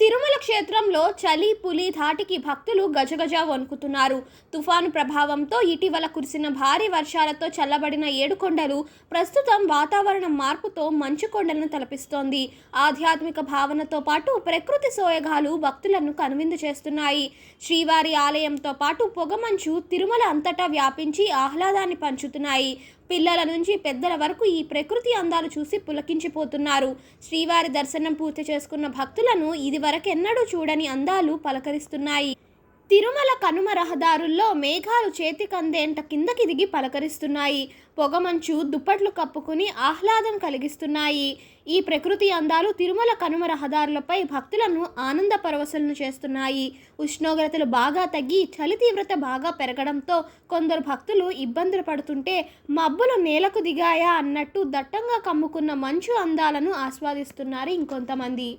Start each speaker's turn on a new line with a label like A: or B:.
A: తిరుమల క్షేత్రంలో చలి పులి ధాటికి భక్తులు గజగజ వణుకుతున్నారు. తుఫాను ప్రభావంతో ఇటీవల కురిసిన భారీ వర్షాలతో చల్లబడిన ఏడుకొండలు ప్రస్తుతం వాతావరణం మార్పుతో మంచు కొండలను తలపిస్తోంది. ఆధ్యాత్మిక భావనతో పాటు ప్రకృతి సోయగాలు భక్తులను కనువిందు చేస్తున్నాయి. శ్రీవారి ఆలయంతో పాటు పొగమంచు తిరుమల అంతటా వ్యాపించి ఆహ్లాదాన్ని పంచుతున్నాయి. పిల్లల నుంచి పెద్దల వరకు ఈ ప్రకృతి అందాలు చూసి పులకించిపోతున్నారు. శ్రీవారి దర్శనం పూర్తి చేసుకున్న భక్తులను ఇదివరకెన్నడూ చూడని అందాలు పలకరిస్తున్నాయి. తిరుమల కనుమ రహదారుల్లో మేఘాలు చేతికందేంట కిందకి దిగి పలకరిస్తున్నాయి. పొగమంచు దుప్పట్లు కప్పుకుని ఆహ్లాదం కలిగిస్తున్నాయి. ఈ ప్రకృతి అందాలు తిరుమల కనుమ రహదారులపై భక్తులను ఆనంద పరవశలను చేస్తున్నాయి. ఉష్ణోగ్రతలు బాగా తగ్గి చలి తీవ్రత బాగా పెరగడంతో కొందరు భక్తులు ఇబ్బందులు పడుతుంటే మబ్బులు నేలకు దిగాయా అన్నట్టు దట్టంగా కమ్ముకున్న మంచు అందాలను ఆస్వాదిస్తున్నారు ఇంకొంతమంది.